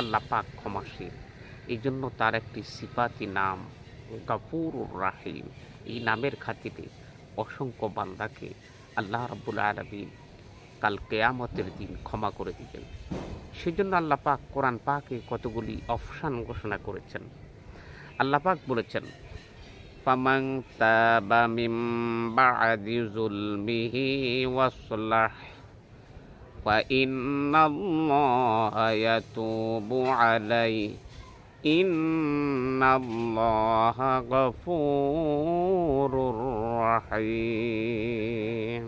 আল্লাহ পাক ক্ষমাশীল। এই জন্য তার একটি সিপাতি নাম গাফুর রাহিম। এই নামের খাতিরে অসংখ্য বান্দাকে আল্লাহ রাব্বুল আলমিন কাল কেয়ামতের দিন ক্ষমা করে দিবেন। সেজন্য আল্লাহ পাক কোরআন পাকে কতগুলি অপশান ঘোষণা করেছেন। আল্লাহ পাক বলেছেন ফামাং তাবা মিম বাদি যুলমিহি ওয়াসলাহ فإن الله يتوب عليه إن الله غفور رحيم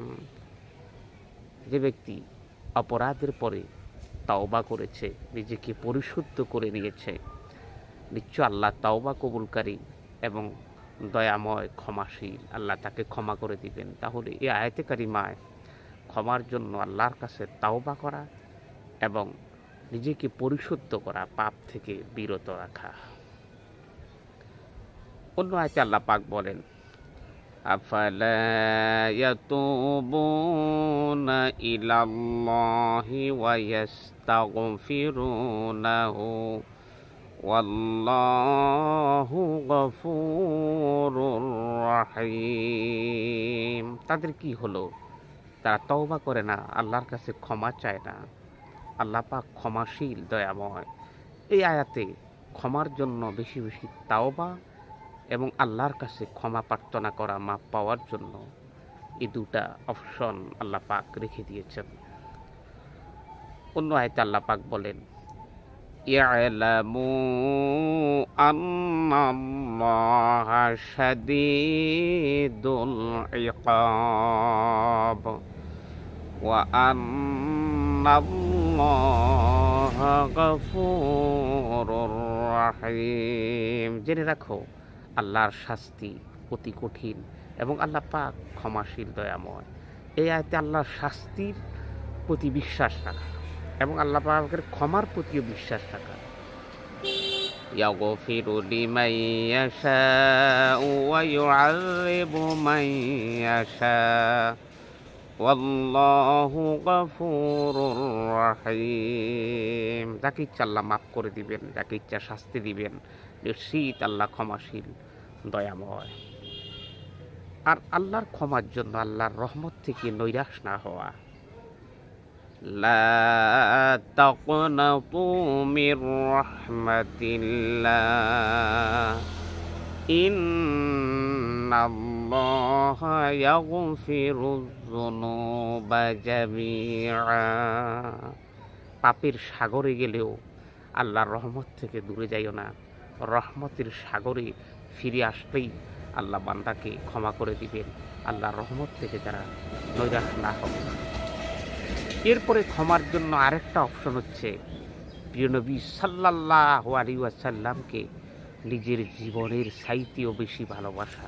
যে ব্যক্তি অপরাধের পরে তাওবা করেছে নিজেকে পরিশুদ্ধ করে নিয়েছে নিশ্চয় আল্লাহ তাওবা কবুলকারী এবং দয়াময় ক্ষমাশীল আল্লাহ তাকে ক্ষমা করে দিবেন তাহলে এই আয়তে কারিমায় ক্ষমার জন্য আল্লাহর কাছে তাওবা করা এবং নিজেকে পরিশুদ্ধ করা পাপ থেকে বিরত রাখা অন্য আয়তে আল্লাহ পাক বলেন أفلا يتوبون إلى الله ويستغفرونه والله غفور رحيم তাদের কি হলো তারা তওবা করে না আল্লাহর কাছে ক্ষমা চায় না আল্লাহ পাক ক্ষমাশীল দয়াময় এই আয়াতে ক্ষমার জন্য বেশি বেশি তাওবা এবং আল্লাহর কাছে ক্ষমা প্রার্থনা করা মাপ পাওয়ার জন্য এই দুটা অপশন আল্লাহ পাক রেখে দিয়েছেন অন্য আয়তে আল্লাহ পাক বলেন اعلموا أن الله شديد العقاب وأن الله غفور رحيم জেনে রাখো আল্লাহর শাস্তি অতি কঠিন এবং আল্লাহ পাক ক্ষমাশীল দয়াময় এই আয়তে আল্লাহর শাস্তির প্রতি বিশ্বাস রাখা এবং আল্লাহ পাকের ক্ষমার প্রতিও বিশ্বাস রাখা يغفر لمن يشاء ويعذب من يشاء والله غفور رحيم যাকে ইচ্ছা আল্লাহ মাফ করে দিবেন যাকে ইচ্ছা শাস্তি দিবেন নিশ্চিত আল্লাহ ক্ষমাশীল দয়াময় আর আল্লাহর ক্ষমার জন্য আল্লাহর রহমত থেকে নৈরাশ না হওয়া لا تقنطوا من رحمة الله إن الله يغفر الذنوب جميعا পাপের সাগরে গেলেও আল্লাহর রহমত থেকে দূরে যাইও না রহমতের সাগরে ফিরে আসলেই আল্লাহ বান্দাকে ক্ষমা করে দিবেন আল্লাহর রহমত থেকে যারা নৈরাশ না হবে এরপরে ক্ষমার জন্য আরেকটা অপশন হচ্ছে প্রিয় নবী সাল্লাহ আলী ওয়াসাল্লামকে নিজের জীবনের সাইতেও বেশি ভালোবাসা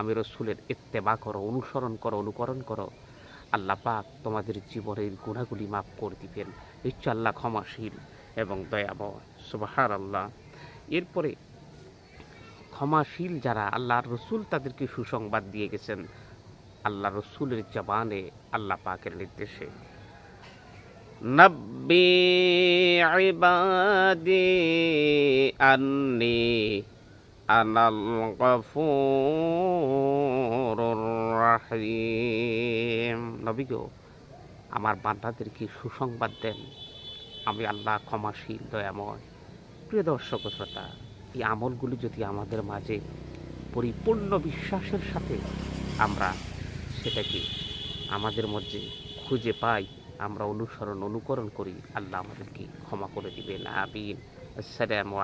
আমি রসুলের ইত্তেবা করো, অনুসরণ করো, অনুকরণ করো। আল্লাহ পাক তোমাদের জীবনের গুণাগুলি মাফ করে দিবেন। নিশ্চয় আল্লাহ ক্ষমাশীল এবং দয়াময়। সুবাহার আল্লাহ এরপরে ক্ষমাশীল যারা, আল্লাহর রসুল তাদেরকে সুসংবাদ দিয়ে গেছেন। আল্লাহ রসুলের জবানে আল্লাহ পাকের নির্দেশে। নব্বে আন্নি আনাল গফুরুর রাহিম নবী আমার বান্দাদেরকে সুসংবাদ দেন। আমি আল্লাহ ক্ষমাশীল, দয়াময়। প্রিয় দর্শক শ্রোতা, এই আমলগুলি যদি আমাদের মাঝে পরিপূর্ণ বিশ্বাসের সাথে আমরা সেটাকে আমাদের মধ্যে খুঁজে পাই, আমরা অনুসরণ, অনুকরণ করি, আল্লাহ আমাদেরকে ক্ষমা করে দিবেন। আবিন আসসালামু